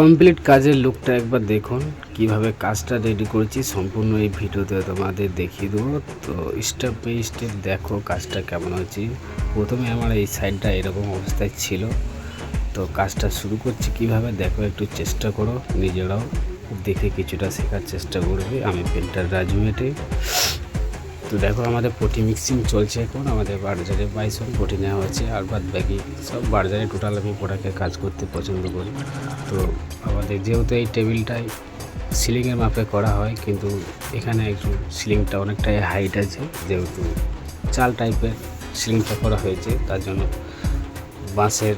Complete কাজের লুকটা একবার দেখুন, কীভাবে কাজটা রেডি করেছি। সম্পূর্ণ এই ভিডিওতে তোমাদের দেখিয়ে দেবো। তো স্টেপ বাই স্টেপ দেখো কাজটা কেমন হচ্ছে প্রথমে আমার এই সাইডটা এরকম অবস্থায় ছিল। তো কাজটা শুরু করছি কীভাবে, দেখো একটু চেষ্টা করো নিজেরাও। দেখে কিছুটা শেখার চেষ্টা করবে। আমি পেন্টার রাজু তো দেখো আমাদের পটি মিক্সিং চলছে এখন, আমাদের বার্জারে বাইসন পটি নেওয়া হয়েছে, আর বাদ বাকি সব বার্জারে টোটাল আমি পোড়াকে কাজ করতে পছন্দ করি। তো আমাদের যেহেতু এই টেবিলটাই সিলিংয়ের মাপে করা হয়, কিন্তু এখানে একটু সিলিংটা অনেকটাই হাইট আছে, যেহেতু চাল টাইপের সিলিংটা করা হয়েছে, তার জন্য বাঁশের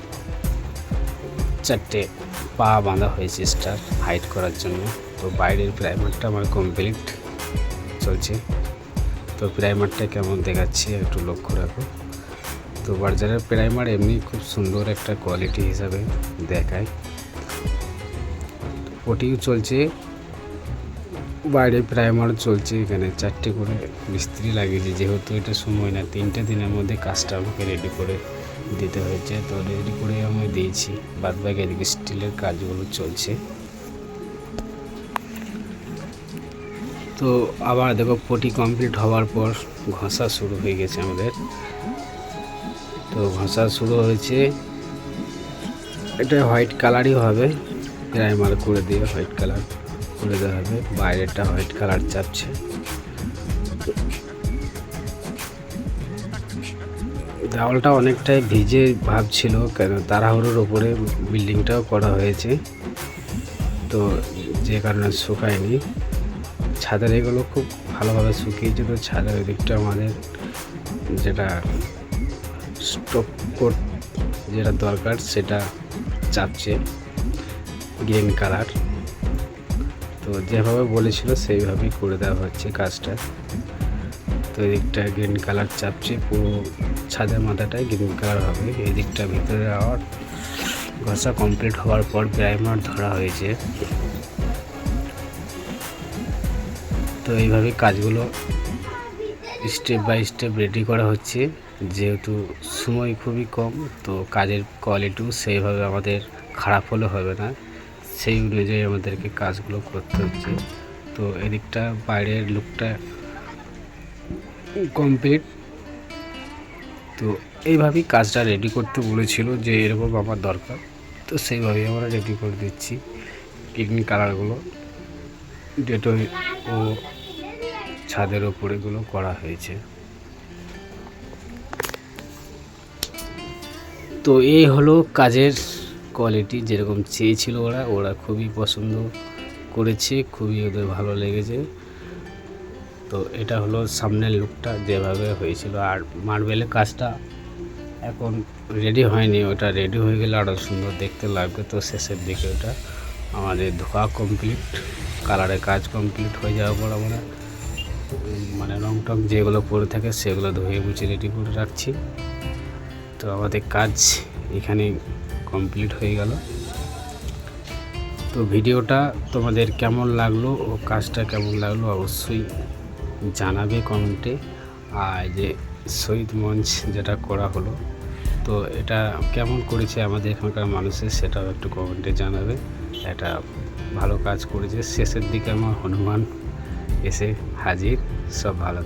চারটে পা বাঁধা হয়েছে স্টার হাইট করার জন্য। তো বাইরের প্রাইমারটা আমার কমপ্লিট চলছে। তো প্রাইমারটা কেমন দেখাচ্ছে একটু লক্ষ্য রাখো। তো বার্জারের প্রাইমার এমনি খুব সুন্দর একটা কোয়ালিটি হিসাবে দেখায়। ওটিও চলছে বাইরে প্রাইমার চলছে, এখানে চারটে করে মিস্ত্রি লাগিয়েছে, যেহেতু এটা সময় না, তিনটে দিনের মধ্যে কাজটা আমাকে রেডি করে দিতে হয়েছে। তো রেডি করে আমি দিয়েছি, বাদ বাকি এদিকে স্টিলের কাজগুলো চলছে। তো আবার দেখো পটি কমপ্লিট হওয়ার পর ঘষা শুরু হয়ে গেছে আমাদের। তো ঘষা শুরু হয়েছে। এটা হোয়াইট কালারই হবে। প্রাইমার করে দিয়ে হোয়াইট কালার করে দেওয়া হবে। বাইরেটা হোয়াইট কালার চাপছে। দেওয়ালটা অনেকটাই ভিজে ভাব ছিল, কেন তাড়াহুড়োর ওপরে বিল্ডিংটাও করা হয়েছে। তো যে কারণে শুকায়নি। ছাদের এগুলো খুব ভালোভাবে শুকিয়েছে তো ছাদের দিকটা আমাদের যেটা স্টপ কোট যেটা দরকার সেটা চাপছে গ্রিন কালার তো যেভাবে বলেছিল সেইভাবেই করে দেওয়া হচ্ছে কাজটা। তো এই দিকটা গ্রিন কালার চাপছে, পুরো ছাদের মাথাটায় গ্রিন কালার হবে। এই দিকটা ভিতরে আবার ঘষা কমপ্লিট হওয়ার পর প্রাইমার ধরা হয়েছে। তো এইভাবে কাজগুলো স্টেপ বাই স্টেপ রেডি করা হচ্ছে। যেহেতু সময় খুবই কম, তো কাজের কোয়ালিটিও সেইভাবে আমাদের খারাপ হলে হবে না। সেই অনুযায়ী আমাদেরকে কাজগুলো করতে হচ্ছে। তো এদিকটা বাইরের লুকটা কমপ্লিট তো এইভাবেই কাজটা রেডি করতে বলেছিল যে এরকম আমার দরকার। তো সেইভাবেই আমরা রেডি করে দিচ্ছি। গ্রিন কালারগুলো ডেটো ও ছাদের ওপর এগুলো করা হয়েছে। তো এই হলো কাজের কোয়ালিটি যেরকম চেয়েছিল ওরা ওরা খুবই পছন্দ করেছে, খুবই ওদের ভালো লেগেছে। তো এটা হলো সামনের লুকটা যেভাবে হয়েছিল। আর মার্বেলের কাজটা এখন রেডি হয়নি, ওটা রেডি হয়ে গেলে আরও সুন্দর দেখতে লাগবে। তো শেষের দিকে ওটা আমাদের ধোয়া কমপ্লিট কালারের কাজ কমপ্লিট হয়ে যাওয়ার পর আমরা মানে রং টং যেগুলো পড়ে থাকে সেগুলো ধুয়ে মুছে রেডি করে রাখছি। তো আমাদের কাজ এখানে কমপ্লিট হয়ে গেল। তো ভিডিওটা তোমাদের কেমন লাগল ও কাজটা কেমন লাগল অবশ্যই জানাবে কমেন্টে। আর যে শহীদ মঞ্চ যেটা করা হলো, তো এটা কেমন করেছে আমাদের এখানকার মানুষের সেটাও একটু কমেন্টে জানাবে। এটা ভালো কাজ করেছে। শেষের দিকে আমার হনুমান এসে হাজির সব ভালো